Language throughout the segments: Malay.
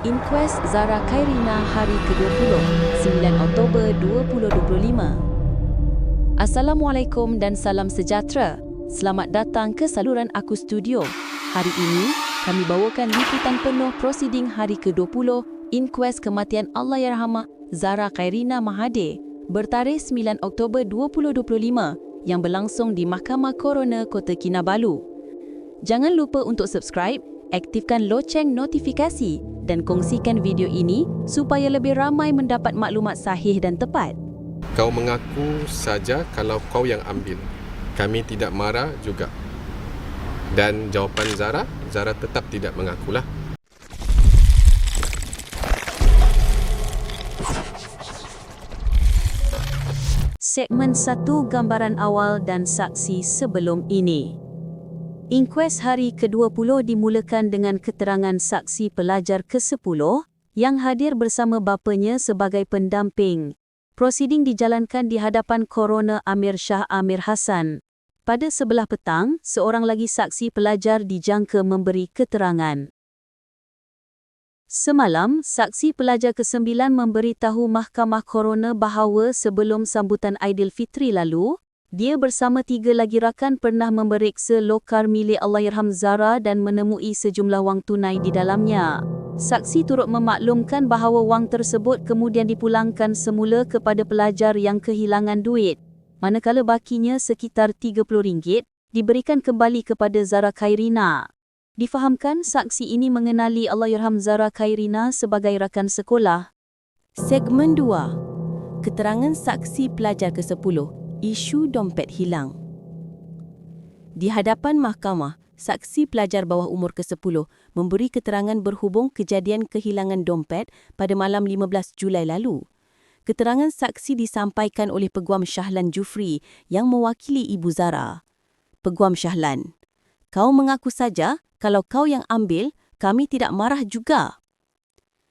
Inquest Zara Khairina hari ke-20, 9 Oktober 2025. Assalamualaikum dan salam sejahtera. Selamat datang ke saluran Aku Studio. Hari ini, kami bawakan liputan penuh prosiding hari ke-20 Inquest Kematian Allahyarhamah Zara Khairina Mahathir bertarikh 9 Oktober 2025 yang berlangsung di Mahkamah Coroner Kota Kinabalu. Jangan lupa untuk subscribe, aktifkan loceng notifikasi dan kongsikan video ini supaya lebih ramai mendapat maklumat sahih dan tepat. Kau mengaku saja kalau kau yang ambil. Kami tidak marah juga. Dan jawapan Zara, Zara tetap tidak mengakulah. Segmen 1 gambaran awal dan saksi sebelum ini. Inquest hari ke-20 dimulakan dengan keterangan saksi pelajar ke-10 yang hadir bersama bapanya sebagai pendamping. Prosiding dijalankan di hadapan Coroner Amir Shah Amir Hassan. Pada sebelah petang, seorang lagi saksi pelajar dijangka memberi keterangan. Semalam, saksi pelajar ke-9 memberitahu Mahkamah Coroner bahawa sebelum sambutan Aidilfitri lalu, dia bersama tiga lagi rakan pernah memeriksa lokar milik Allahyarham Zara dan menemui sejumlah wang tunai di dalamnya. Saksi turut memaklumkan bahawa wang tersebut kemudian dipulangkan semula kepada pelajar yang kehilangan duit, manakala bakinya sekitar RM30 diberikan kembali kepada Zara Khairina. Difahamkan saksi ini mengenali Allahyarham Zara Khairina sebagai rakan sekolah. Segmen 2. Keterangan saksi pelajar ke-10, isu dompet hilang. Di hadapan mahkamah, saksi pelajar bawah umur ke-10 memberi keterangan berhubung kejadian kehilangan dompet pada malam 15 Julai lalu. Keterangan saksi disampaikan oleh Peguam Syahlan Jufri yang mewakili Ibu Zara. Peguam Syahlan, kau mengaku saja kalau kau yang ambil, kami tidak marah juga.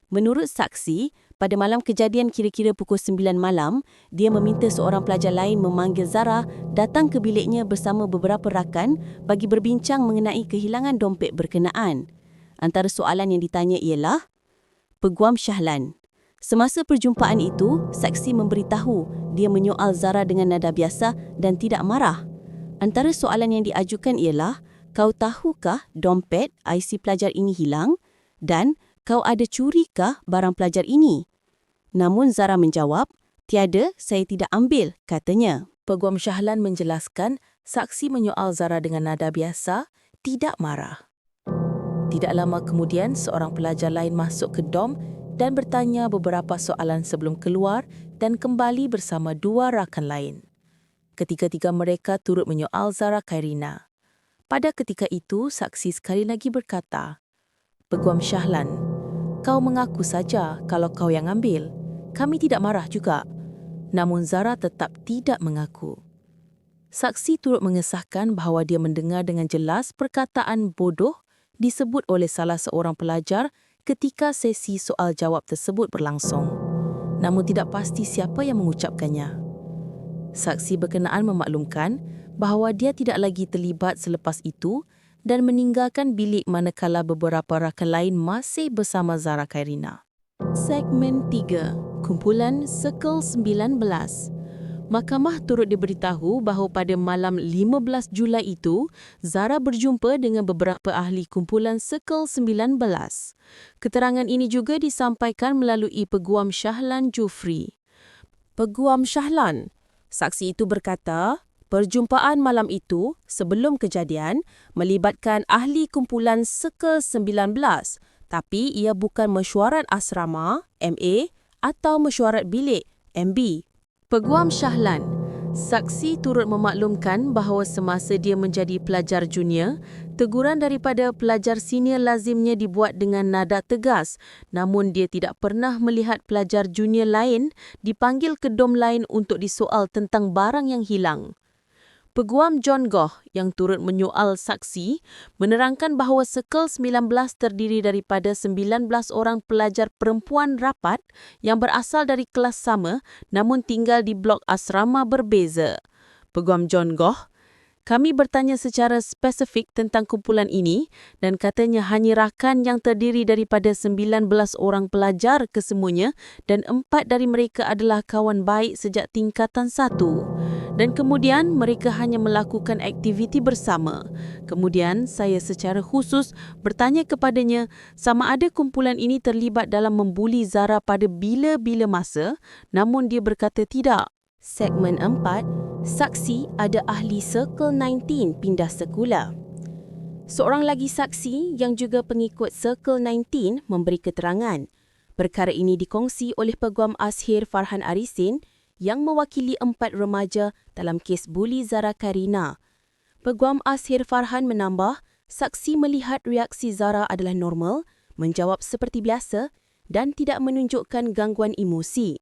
Menurut saksi, pada malam kejadian kira-kira pukul 9 malam, dia meminta seorang pelajar lain memanggil Zara datang ke biliknya bersama beberapa rakan bagi berbincang mengenai kehilangan dompet berkenaan. Antara soalan yang ditanya ialah, Peguam Syahlan, semasa perjumpaan itu, saksi memberitahu dia menyoal Zara dengan nada biasa dan tidak marah. Antara soalan yang diajukan ialah, kau tahukah dompet IC pelajar ini hilang dan kau ada curikah barang pelajar ini? Namun Zara menjawab, tiada, saya tidak ambil, katanya. Peguam Syahlan menjelaskan saksi menyoal Zara dengan nada biasa, tidak marah. Tidak lama kemudian, seorang pelajar lain masuk ke dom dan bertanya beberapa soalan sebelum keluar dan kembali bersama dua rakan lain. Ketiga-tiga mereka turut menyoal Zara Khairina. Pada ketika itu, saksi sekali lagi berkata, Peguam Syahlan, kau mengaku saja kalau kau yang ambil. Kami tidak marah juga. Namun Zara tetap tidak mengaku. Saksi turut mengesahkan bahawa dia mendengar dengan jelas perkataan bodoh disebut oleh salah seorang pelajar ketika sesi soal jawab tersebut berlangsung. Namun tidak pasti siapa yang mengucapkannya. Saksi berkenaan memaklumkan bahawa dia tidak lagi terlibat selepas itu dan meninggalkan bilik manakala beberapa rakan lain masih bersama Zara Khairina. Segmen 3. Kumpulan Circle 19. Mahkamah turut diberitahu bahawa pada malam 15 Julai itu, Zara berjumpa dengan beberapa ahli kumpulan Circle 19. Keterangan ini juga disampaikan melalui Peguam Syahlan Jufri. Peguam Syahlan, saksi itu berkata, Perjumpaan malam itu, sebelum kejadian, melibatkan ahli kumpulan Circle 19, tapi ia bukan mesyuarat asrama, MA, atau mesyuarat bilik, MB. Peguam Syahlan, saksi turut memaklumkan bahawa semasa dia menjadi pelajar junior, teguran daripada pelajar senior lazimnya dibuat dengan nada tegas, namun dia tidak pernah melihat pelajar junior lain dipanggil ke dom lain untuk disoal tentang barang yang hilang. Peguam John Goh yang turut menyoal saksi menerangkan bahawa Circle 19 terdiri daripada 19 orang pelajar perempuan rapat yang berasal dari kelas sama namun tinggal di blok asrama berbeza. Peguam John Goh, Kami bertanya secara spesifik tentang kumpulan ini dan katanya hanya rakan yang terdiri daripada 19 orang pelajar kesemuanya dan empat dari mereka adalah kawan baik sejak tingkatan satu. Dan kemudian mereka hanya melakukan aktiviti bersama. Kemudian saya secara khusus bertanya kepadanya sama ada kumpulan ini terlibat dalam membuli Zara pada bila-bila masa namun dia berkata tidak. Segmen 4, saksi ada ahli Circle 19 pindah sekolah. Seorang lagi saksi yang juga pengikut Circle 19 memberi keterangan. Perkara ini dikongsi oleh Peguam Ashir Farhan Arisin yang mewakili empat remaja dalam kes buli Zara Karina. Peguam Ashir Farhan menambah, saksi melihat reaksi Zara adalah normal, menjawab seperti biasa dan tidak menunjukkan gangguan emosi.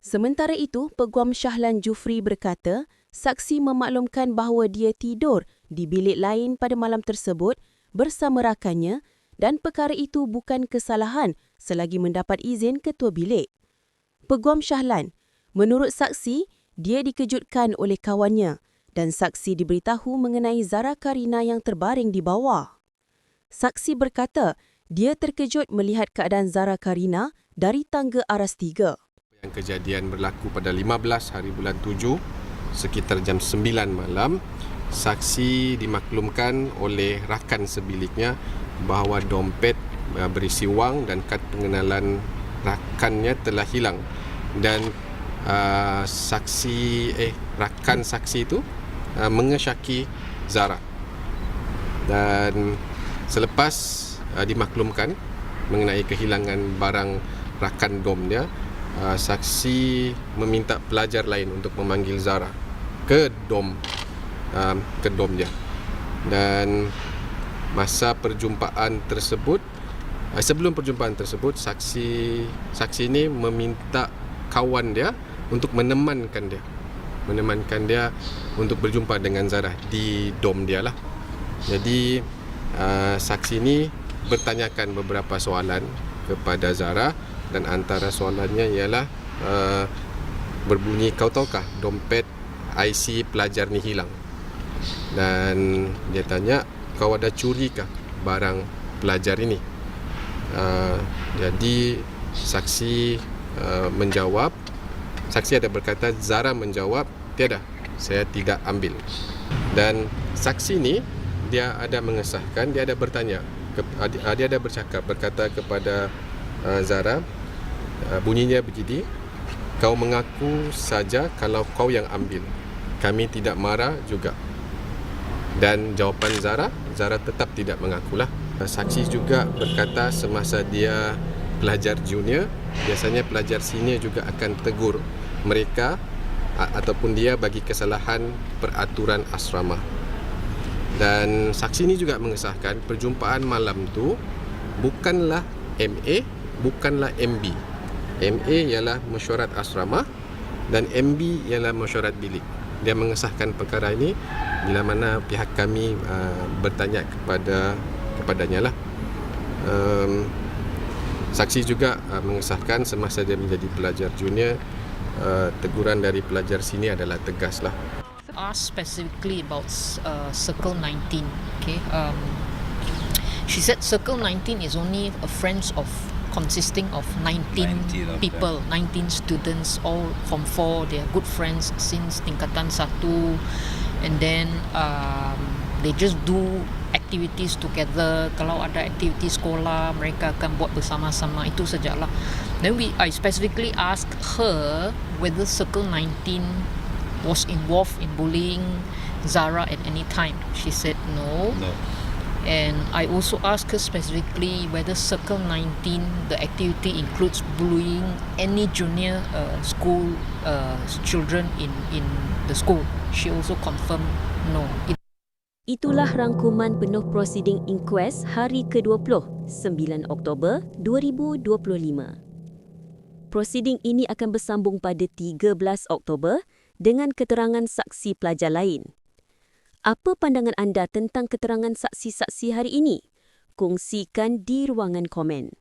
Sementara itu, Peguam Syahlan Jufri berkata, saksi memaklumkan bahawa dia tidur di bilik lain pada malam tersebut bersama rakannya dan perkara itu bukan kesalahan selagi mendapat izin ketua bilik. Peguam Syahlan, menurut saksi, dia dikejutkan oleh kawannya dan saksi diberitahu mengenai Zara Karina yang terbaring di bawah. Saksi berkata, dia terkejut melihat keadaan Zara Karina dari tangga aras tiga. Yang kejadian berlaku pada 15 hari bulan 7 sekitar jam 9 malam. Saksi dimaklumkan oleh rakan sebiliknya bahawa dompet uh, berisi wang dan kad pengenalan rakannya telah hilang dan uh, saksi eh rakan saksi itu uh, mengesyaki Zara. Dan selepas uh, dimaklumkan mengenai kehilangan barang rakan dom dia uh, saksi meminta pelajar lain untuk memanggil Zara ke dom uh, ke dom dia. Dan masa perjumpaan tersebut uh, sebelum perjumpaan tersebut saksi saksi ini meminta kawan dia untuk menemankan dia. Menemankan dia untuk berjumpa dengan Zara di dom dia lah. Jadi uh, saksi ini bertanyakan beberapa soalan kepada Zara dan antara soalannya ialah uh, berbunyi kau tahukah dompet IC pelajar ni hilang? Dan dia tanya kau ada curikah barang pelajar ini? Uh, jadi saksi uh, menjawab saksi ada berkata Zara menjawab tiada saya tidak ambil. Dan saksi ni dia ada mengesahkan dia ada bertanya ke, dia ada bercakap berkata kepada uh, Zara uh, bunyinya begini kau mengaku saja kalau kau yang ambil. Kami tidak marah juga. Dan jawapan Zara Zara tetap tidak mengakulah. Saksi juga berkata semasa dia pelajar junior biasanya pelajar senior juga akan tegur mereka ataupun dia bagi kesalahan peraturan asrama dan saksi ini juga mengesahkan perjumpaan malam tu bukanlah MA bukanlah MB. MA ialah mesyuarat asrama dan MB ialah mesyuarat bilik. Dia mengesahkan perkara ini bila mana pihak kami uh, bertanya kepada kepadanya lah. Um, saksi juga uh, mengesahkan semasa dia menjadi pelajar junior uh, teguran dari pelajar sini adalah tegas lah. Ask specifically about uh, Circle 19. Okay. Um, she said Circle 19 is only a friends of consisting of 19, 19 of people, 19 students, all from four. They are good friends since tingkatan satu, and then um, they just do activities together. Kalau ada aktiviti sekolah, mereka akan buat bersama-sama. Itu sajalah. Then we, I specifically asked her whether Circle 19 was involved in bullying Zara at any time. She said no. No. And I also asked her specifically whether Circle 19, the activity includes bullying any junior uh, school uh, children in, in the school. She also confirmed no. It Itulah rangkuman penuh prosiding inquest hari ke-20, 9 Oktober 2025. Prosiding ini akan bersambung pada 13 Oktober dengan keterangan saksi pelajar lain. Apa pandangan anda tentang keterangan saksi-saksi hari ini? Kongsikan di ruangan komen.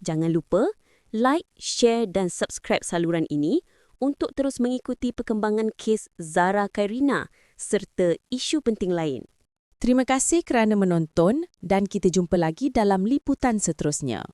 Jangan lupa like, share dan subscribe saluran ini untuk terus mengikuti perkembangan kes Zara Kairina serta isu penting lain. Terima kasih kerana menonton dan kita jumpa lagi dalam liputan seterusnya.